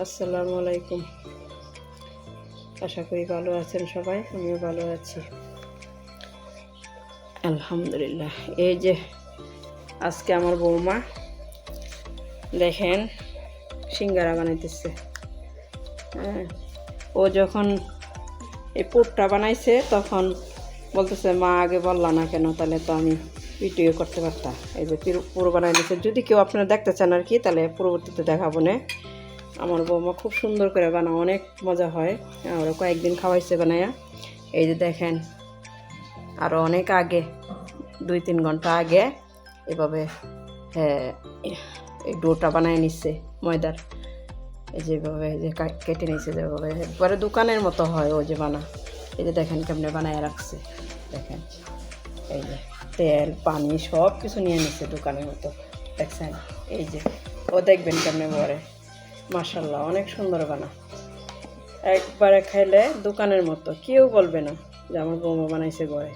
আসসালামু আলাইকুম। আশা করি ভালো আছেন সবাই, আমিও ভালো আছি। আলহামদুলিল্লাহ। এই যে আজকে আমার বৌমা, দেখেন, সিঙ্গারা বানাইতেছে। হ্যাঁ ও যখন এই পুরটা বানাইছে, তখন বলতেছে, মা, আগে বললা না কেন? তাহলে তো আমি ভিডিও করতে পারতাম। এই যে পিরু- বানাই দিচ্ছে যদি কেউ আপনারা দেখতে চান আর কি, তাহলে পরবর্তীতে দেখাবো না। আমার বৌমা খুব সুন্দর করে বানা অনেক মজা হয়। ওরা কয়েকদিন খাওয়াইছে বানায়া। এই যে দেখেন আরও অনেক আগে দুই তিন ঘণ্টা আগে এভাবে হ্যাঁ, এই ডোটা বানায় নিচ্ছে ময়দার। এই যেভাবে যে কেটে নিচ্ছে যেভাবে একবারে দোকানের মতো হয় ও যে বানা। এই যে দেখেন কেমনে বানায় রাখছে। দেখেন এই যে তেল পানি সব কিছু নিয়ে নিচ্ছে দোকানের মতো। দেখছেন? এই যে ও দেখবেন কেমনে পরে মার্শাল্লাহ অনেক সুন্দর বানা। একবারে খাইলে দোকানের মতো, কেউ বলবে না যে আমার বৌমা বানাইছে ঘরে।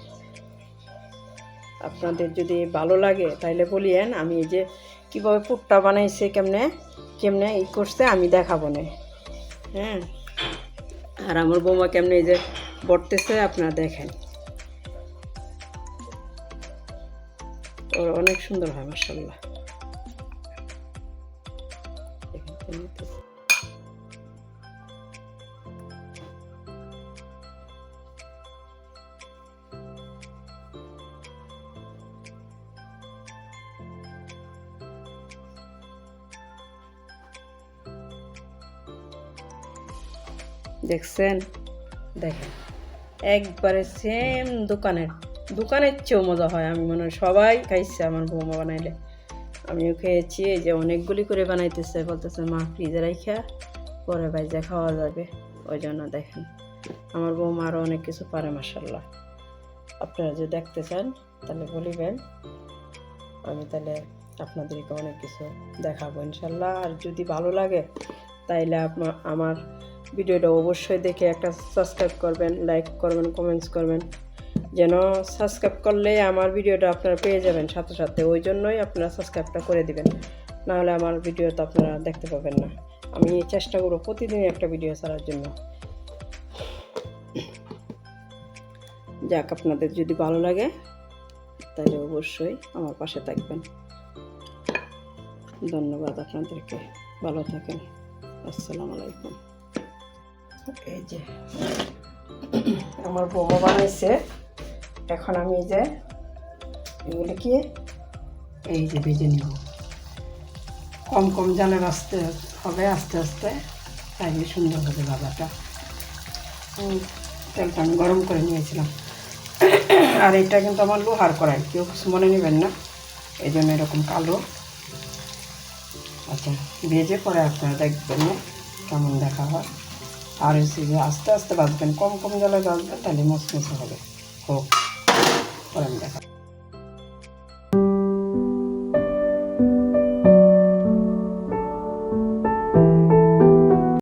আপনাদের যদি ভালো লাগে, তাইলে বলিয়েন, আমি এই যে কীভাবে পুটটা বানাইছে, কেমনে কেমনে ই করছে, আমি দেখাবো না। হ্যাঁ? আর আমার বৌমা কেমনে এই যে বটতেছে, আপনারা দেখেন। অনেক সুন্দর হয় মার্শাল্লাহ কেমনে দেখছেন? দেখেন। একবারে সেম দোকানের। দোকানের চেয়েও মজা হয়, আমি মনে হয় সবাই খাইছে আমার বৌমা বানাইলে। আমিও খেয়েছি এই যে অনেকগুলি করে বানাইতেছে, বলতেছে, মা ফ্রিজে রাইখা, পরে বাইজে খাওয়া যাবে। ওই জন্য দেখেন, আমার বৌমা আরও অনেক কিছু পারে মাসাল্লাহ আপনারা যদি দেখতে চান, তাহলে বলিবেন। আমি তাহলে আপনাদেরকে অনেক কিছু দেখাবো ইনশাল্লাহ আর যদি ভালো লাগে তাইলে আমার ভিডিওটা অবশ্যই দেখে একটা সাবস্ক্রাইব করবেন লাইক করবেন কমেন্টস করবেন। যেন সাবস্ক্রাইব করলে আমার ভিডিওটা আপনারা পেয়ে যাবেন সাথে সাথে। ওই জন্যই আপনারা সাবস্ক্রাইবটা করে দিবেন। নাহলে আমার ভিডিও তো আপনারা দেখতে পাবেন না। আমি চেষ্টা করব প্রতিদিন একটা ভিডিও ছাড়ার জন্য। যাক, আপনাদের যদি ভালো লাগে তাহলে অবশ্যই আমার পাশে থাকবেন। ধন্যবাদ আপনাদেরকে। ভালো থাকেন। আসসালামু আলাইকুম। এই যে আমার বৌমা বানাইছে। এখন আমি যে এগুলো কি? এই যে ভেজে নিব। কম কম জালে বাঁচতে হবে আস্তে আস্তে। তাইলে সুন্দর হবে উম, তেলটা আমি গরম করে নিয়েছিলাম। আর এটা কিন্তু আমার লোহার কড়াই কেউ কিছু মনে নেবেন না। এই জন্য এরকম কালো। আচ্ছা ভেজে পরে আপনারা দেখবেন না কেমন দেখা হয়। আর হচ্ছে যে আস্তে আস্তে বাঁচবেন কম কম জলে বাঁচবেন তাহলে মচমচে হবে। হোক, পরে আমি দেখা